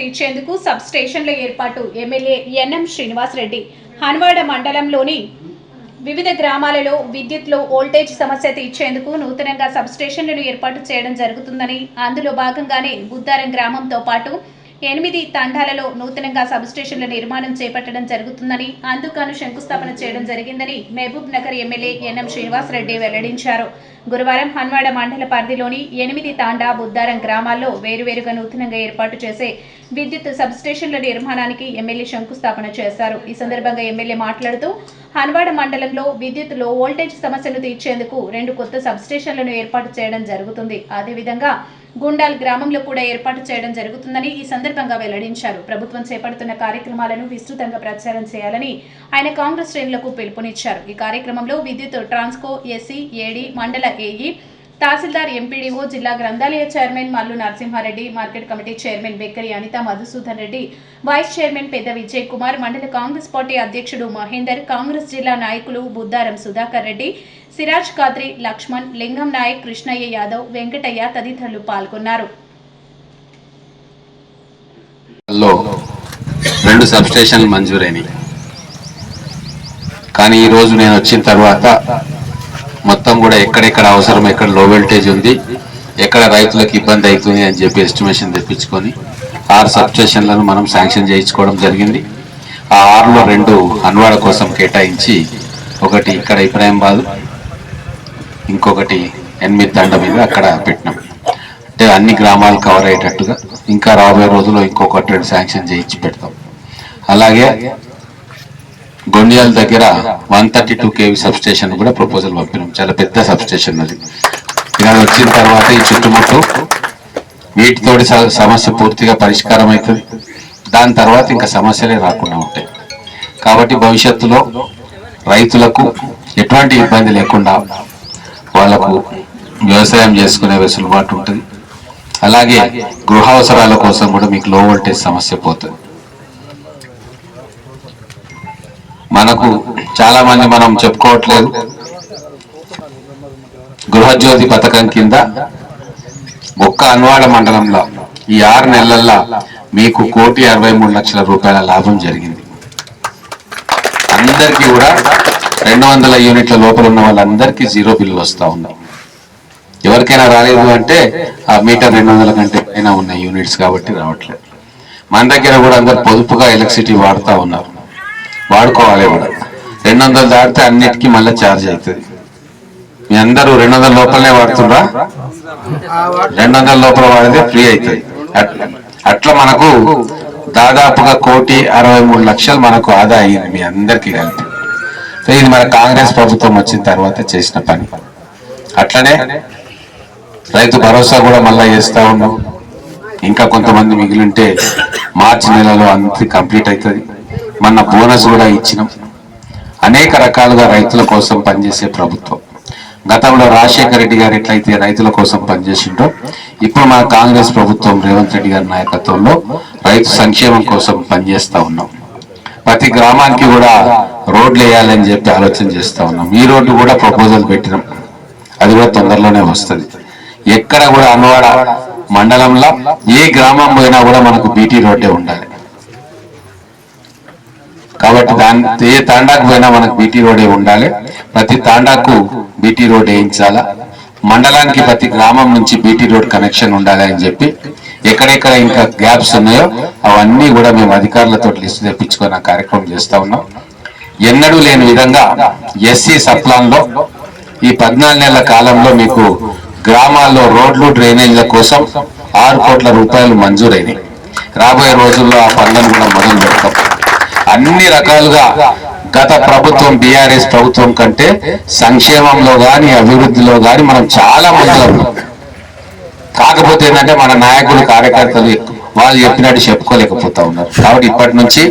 తీర్చేందుకు సబ్ స్టేషన్ల ఏర్పాటు. MLA NM Srinivasa Reddy. హన్వాడ మండలంలోని వివిధ గ్రామాలలో విద్యుత్లో ఓల్టేజ్ సమస్య తీర్చేందుకు నూతనంగా సబ్ స్టేషన్లను ఏర్పాటు చేయడం జరుగుతుందని అందులో భాగంగానే బుద్దారం గ్రామంతో పాటు ఎనిమిది తండాలలో నూతనంగా సబ్ స్టేషన్ల నిర్మాణం చేపట్టడం జరుగుతుందని అందుకను శంకుస్థాపన చేయడం జరిగిందని Mahabubnagar MLA NM Srinivasa Reddy వెల్లడించారు. గురువారం హన్వాడ మండల పరిధిలోని ఎనిమిది తాండా బుద్దారం గ్రామాల్లో వేరువేరుగా నూతనంగా ఏర్పాటు చేసే విద్యుత్ సబ్ స్టేషన్ల నిర్మాణానికి ఎమ్మెల్యే శంకుస్థాపన చేశారు. ఈ సందర్భంగా ఎమ్మెల్యే మాట్లాడుతూ హన్వాడ మండలంలో విద్యుత్లో వోల్టేజ్ సమస్యలు తీర్చేందుకు రెండు కొత్త సబ్స్టేషన్లను ఏర్పాటు చేయడం జరుగుతుంది. అదేవిధంగా గుండాల్ గ్రామంలో కూడా ఏర్పాటు చేయడం జరుగుతుందని ఈ సందర్భంగా వెల్లడించారు. ప్రభుత్వం చేపడుతున్న కార్యక్రమాలను విస్తృతంగా ప్రచారం చేయాలని ఆయన కాంగ్రెస్ శ్రేణులకు పిలుపునిచ్చారు. ఈ కార్యక్రమంలో విద్యుత్ ట్రాన్స్కో ఎస్సీ ఏడీ మండల ఏఈ తహసీల్దార్ ఎంపీడీఓ జిల్లా గ్రంథాలయ chairman Mallu Narasimha Reddy market committee chairman Bekkari Anitha Madhusudan Reddy vice chairman పెద్ద విజయ్ కుమార్ మండల కాంగ్రెస్ పార్టీ అధ్యక్షుడు మహేందర్ కాంగ్రెస్ జిల్లా నాయకులు బుద్దారం సుధాకర్ రెడ్డి సిరాజ్ ఖాద్రి లక్ష్మణ్ లింగం నాయక్ కృష్ణయ్య యాదవ్ వెంకటయ్య తదితరులు పాల్గొన్నారు. రెండు సబ్ స్టేషన్లు మంజూరైనవి కానీ ఈరోజు నేను వచ్చిన తర్వాత మొత్తం కూడా ఎక్కడెక్కడ అవసరం ఎక్కడ లో వోల్టేజ్ ఉంది ఎక్కడ రైతులకు ఇబ్బంది అవుతుంది అని చెప్పి ఎస్టిమేషన్ తెప్పించుకొని ఆరు సబ్స్టేషన్లను మనం శాంక్షన్ చేయించుకోవడం జరిగింది. ఆ ఆరులో రెండు అన్వాడ కోసం కేటాయించి ఒకటి ఇక్కడ ఇబ్రాహింబాద్ ఇంకొకటి ఎనిమిది దండ మీద అక్కడ పెట్టినాం. అంటే అన్ని గ్రామాలు కవర్ అయ్యేటట్టుగా ఇంకా రాబోయే రోజుల్లో ఇంకొకటి రెండు శాంక్షన్ చేయించి పెడతాం. అలాగే గొండియాల దగ్గర one thirty two KV substation కూడా ప్రపోజల్ పంపినాం. చాలా పెద్ద సబ్స్టేషన్ అది. ఇలా వచ్చిన తర్వాత ఈ చుట్టుముట్టు వీటితోటి స- సమస్య పూర్తిగా పరిష్కారం అవుతుంది దాని తర్వాత ఇంకా సమస్యలే రాకుండా ఉంటాయి. కాబట్టి భవిష్యత్తులో రైతులకు ఎటువంటి ఇబ్బంది లేకుండా వాళ్ళకు వ్యవసాయం చేసుకునే వెసులుబాటు ఉంటుంది. అలాగే గృహ అవసరాల కోసం కూడా మీకు లో వోల్టేజ్ సమస్య పోతుంది. మనకు చాలా మంది మనం చెప్పుకోవట్లేదు. గృహజ్యోతి పథకం కింద ఒక్క అన్వాడ మండలంలో ఈ ఆరు నెలల్లో మీకు కోటి అరవై మూడు లక్షల రూపాయల లాభం జరిగింది. అందరికీ కూడా రెండు వందల యూనిట్ల లోపల ఉన్న వాళ్ళందరికీ జీరో బిల్లు వస్తూ ఉన్నాయి ఎవరికైనా రాలేదు అంటే ఆ మీటర్ రెండు వందల కంటే పైన ఉన్న యూనిట్స్ కాబట్టి రావట్లేదు. మన దగ్గర కూడా అందరు పొదుపుగా ఎలక్ట్రిసిటీ వాడుతూ ఉన్నారు. వాడుకోవాలి కూడా. రెండు వందలు దాటితే అన్నిటికీ మళ్ళీ ఛార్జ్ అవుతుంది. మీ అందరూ రెండు వందల లోపలనే వాడుతుండ్రా? రెండు వందల లోపల వాడితే ఫ్రీ అవుతుంది. అట్లా అట్లా మనకు దాదాపుగా కోటి అరవై మూడు లక్షలు మనకు ఆదా అయ్యింది మీ అందరికీ కలిపి. సో ఇది మన కాంగ్రెస్ ప్రభుత్వం వచ్చిన తర్వాత చేసిన పని. అట్లనే రైతు భరోసా కూడా మళ్ళీ చేస్తా ఉన్నాం. ఇంకా కొంతమంది మిగిలింటే మార్చి నెలలో అంత కంప్లీట్ అవుతుంది. మన బోనస్ కూడా ఇచ్చినాం. అనేక రకాలుగా రైతుల కోసం పనిచేసే ప్రభుత్వం. గతంలో రాజశేఖర రెడ్డి గారు ఎట్లయితే రైతుల కోసం పనిచేసిండో ఇప్పుడు మన కాంగ్రెస్ ప్రభుత్వం రేవంత్ రెడ్డి గారి నాయకత్వంలో రైతు సంక్షేమం కోసం పనిచేస్తూ ఉన్నాం. ప్రతి గ్రామానికి కూడా రోడ్లు వేయాలని చెప్పి ఆలోచన చేస్తూ ఉన్నాం. ఈ రోడ్డు కూడా ప్రపోజల్ పెట్టినాం. అది కూడా తొందరలోనే వస్తుంది. ఎక్కడ కూడా అన్నవాడ మండలంలో ఏ గ్రామం పోయినా కూడా మనకు బీటీ రోడ్డే ఉండాలి. కాబట్టి దాని ఏ తాండాకు పోయినా మనకు బీటీ రోడే ఉండాలి. ప్రతి తాండాకు బీటీ రోడ్ వేయించాలా? మండలానికి ప్రతి గ్రామం నుంచి బీటీ రోడ్ కనెక్షన్ ఉండాలి అని చెప్పి ఎక్కడెక్కడ ఇంకా గ్యాప్స్ ఉన్నాయో అవన్నీ కూడా మేము అధికారులతో లిస్టు తెప్పించుకొని కార్యక్రమం చేస్తా ఉన్నాం. ఎన్నడూ లేని విధంగా ఎస్సీ సప్లాన్లో ఈ పద్నాలుగు నెలల కాలంలో మీకు గ్రామాల్లో రోడ్లు డ్రైనేజ్ల కోసం ఆరు కోట్ల రూపాయలు మంజూరైనవి రాబోయే రోజుల్లో ఆ పనులను కూడా మొదలు పెడతాం. అన్ని రకాలుగా గత ప్రభుత్వం బీఆర్ఎస్ ప్రభుత్వం కంటే సంక్షేమంలో కానీ అభివృద్ధిలో కానీ మనం చాలా ముందులో కాకపోతే ఏంటంటే మన నాయకులు కార్యకర్తలు వాళ్ళు చెప్పినట్టు చెప్పుకోలేకపోతా ఉన్నారు. కాబట్టి ఇప్పటి నుంచి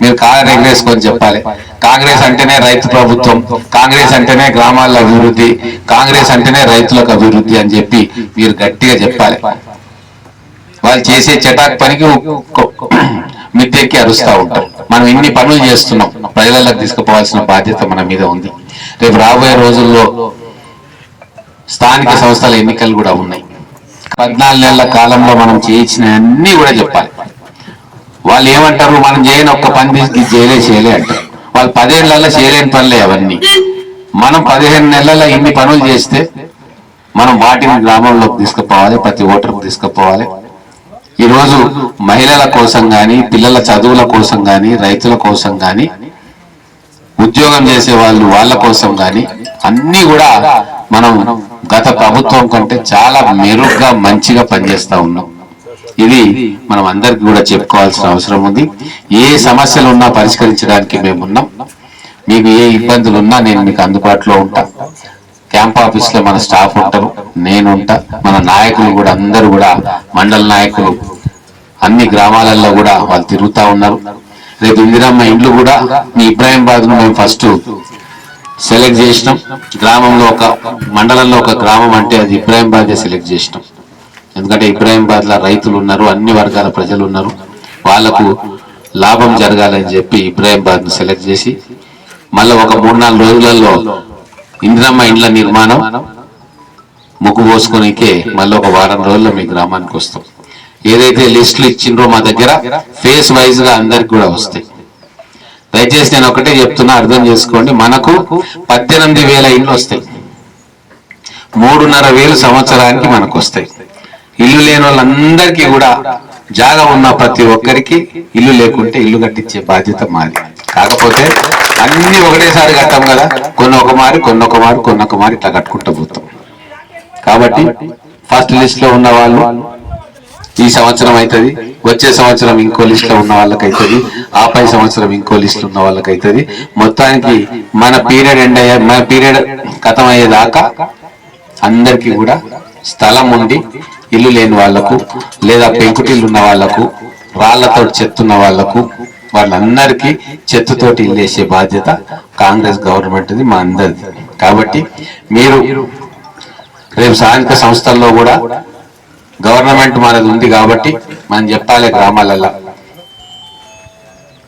మీరు కాలం ఎగరేసుకొని చెప్పాలి. కాంగ్రెస్ అంటేనే రైతు ప్రభుత్వం కాంగ్రెస్ అంటేనే గ్రామాల అభివృద్ధి కాంగ్రెస్ అంటేనే రైతులకు అభివృద్ధి అని చెప్పి మీరు గట్టిగా చెప్పాలి. వాళ్ళు చేసే చటాక్ పనికి మిద్దెక్కి అరుస్తా ఉంటాం. మనం ఇన్ని పనులు చేస్తున్నాం? ప్రజలకు తీసుకుపోవాల్సిన బాధ్యత మన మీద ఉంది. రేపు రాబోయే రోజుల్లో స్థానిక సంస్థల ఎన్నికలు కూడా ఉన్నాయి. పద్నాలుగు నెలల కాలంలో మనం చేయించిన అన్ని కూడా చెప్పాలి. వాళ్ళు ఏమంటారు? మనం చేయని ఒక్క పని తీసి చేయలే చేయలే అంటారు. వాళ్ళు పదేళ్ళలో చేయలేని పనులే అవన్నీ. మనం పదిహేను నెలల ఇన్ని పనులు చేస్తే మనం వాటిని గ్రామంలోకి తీసుకుపోవాలి ప్రతి ఓటర్కి తీసుకుపోవాలి. ఈరోజు మహిళల కోసం కానీ పిల్లల చదువుల కోసం కానీ రైతుల కోసం కానీ ఉద్యోగం చేసే వాళ్ళు వాళ్ళ కోసం కానీ అన్ని కూడా మనం గత ప్రభుత్వం కంటే చాలా మెరుగ్గా మంచిగా పనిచేస్తూ ఉన్నాం. ఇది మనం అందరికి కూడా చెప్పుకోవాల్సిన అవసరం ఉంది. ఏ సమస్యలు ఉన్నా పరిష్కరించడానికి మేమున్నాం మీకు ఏ ఇబ్బందులు ఉన్నా నేను మీకు అందుబాటులో ఉంటా. క్యాంప్ ఆఫీస్లో మన స్టాఫ్ ఉంటారు. నేను ఉంటా మన నాయకులు కూడా అందరూ కూడా మండల నాయకులు అన్ని గ్రామాలలో కూడా వాళ్ళు తిరుగుతా ఉన్నారు. రేపు ఇందిరమ్మ ఇండ్లు కూడా మీ ఇబ్రాహీంబాద్ను మేము ఫస్ట్ సెలెక్ట్ చేసినాం. గ్రామంలో ఒక మండలంలో ఒక గ్రామం అంటే అది ఇబ్రాహీంబాద్ సెలెక్ట్ చేసినాం. ఎందుకంటే ఇబ్రాహీంబాద్లో రైతులు ఉన్నారు అన్ని వర్గాల ప్రజలు ఉన్నారు. వాళ్ళకు లాభం జరగాలని చెప్పి ఇబ్రాహీంబాద్ను సెలెక్ట్ చేసి మళ్ళీ ఒక మూడు నాలుగు రోజులలో ఇందిరమ్మ ఇండ్ల నిర్మాణం ముగ్గు పోసుకునికే మళ్ళీ ఒక వారం రోజుల్లో మీ గ్రామానికి వస్తాం. ఏదైతే లిస్టులు ఇచ్చిండ్రో మా దగ్గర ఫేస్ వైజ్గా అందరికి కూడా వస్తాయి. దయచేసి నేను ఒకటే చెప్తున్నా అర్థం చేసుకోండి. మనకు పద్దెనిమిది వేల ఇండ్లు వస్తాయి. మూడున్నర వేలు సంవత్సరానికి మనకు వస్తాయి. ఇల్లు లేని వాళ్ళందరికీ కూడా జాగా ఉన్న ప్రతి ఒక్కరికి ఇల్లు లేకుంటే ఇల్లు కట్టించే బాధ్యత మాది. కాకపోతే అన్ని ఒకటేసారి కట్టాం కదా. కొన్ని ఒక మారి కొన్ని ఒక మారి కొన్ని ఒక మారి ఇట్లా కట్టుకుంటూ పోతాం. కాబట్టి ఫస్ట్ లిస్ట్లో ఉన్న వాళ్ళు ఈ సంవత్సరం అవుతుంది వచ్చే సంవత్సరం ఇంకో లిస్ట్లో ఉన్న వాళ్ళకి అవుతుంది ఆపై సంవత్సరం ఇంకో లిస్ట్లో ఉన్న వాళ్ళకి అవుతుంది మొత్తానికి మన పీరియడ్ ఎండ్ అయ్యే మన పీరియడ్ కథం అయ్యేదాకా అందరికీ కూడా స్థలం ఉండి ఇల్లు లేని వాళ్ళకు లేదా పెంకుటిల్లు ఉన్న వాళ్ళకు రాళ్ళతో చెత్తున్న వాళ్ళకు వాళ్ళందరికీ చెత్తతోటి ఇల్లేసే బాధ్యత కాంగ్రెస్ గవర్నమెంట్ది మా అందరిది. కాబట్టి మీరు రేపు స్థానిక సంస్థల్లో కూడా గవర్నమెంట్ మనది ఉంది కాబట్టి మనం చెప్పాలి గ్రామాలలో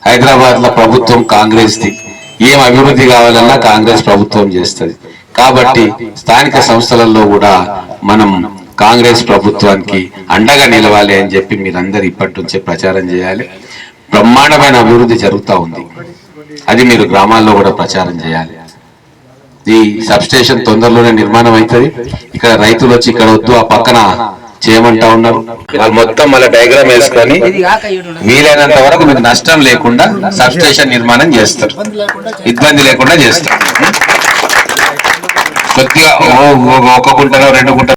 హైదరాబాద్లో ప్రభుత్వం కాంగ్రెస్ది. ఏం అభివృద్ధి కావాలన్నా కాంగ్రెస్ ప్రభుత్వం చేస్తుంది. కాబట్టి స్థానిక సంస్థలలో కూడా మనం కాంగ్రెస్ ప్రభుత్వానికి అండగా నిలవాలి అని చెప్పి మీరందరూ ఇప్పటి నుంచే ప్రచారం చేయాలి. బ్రహ్మాండమైన అభివృద్ధి జరుగుతూ ఉంది. అది మీరు గ్రామాల్లో కూడా ప్రచారం చేయాలి. ఈ సబ్ స్టేషన్ తొందరలోనే నిర్మాణం అవుతుంది. ఇక్కడ రైతులు వచ్చి ఇక్కడ వద్దు ఆ పక్కన చేయమంటా ఉన్నారు. వాళ్ళు మొత్తం మళ్ళీ డయాగ్రామ్ వేసుకొని వీలైనంత వరకు మీకు నష్టం లేకుండా సబ్ స్టేషన్ నిర్మాణం చేస్తారు. ఇబ్బంది లేకుండా చేస్తారు. కొద్దిగా ఒక గుంటలో రెండు గుంటలో.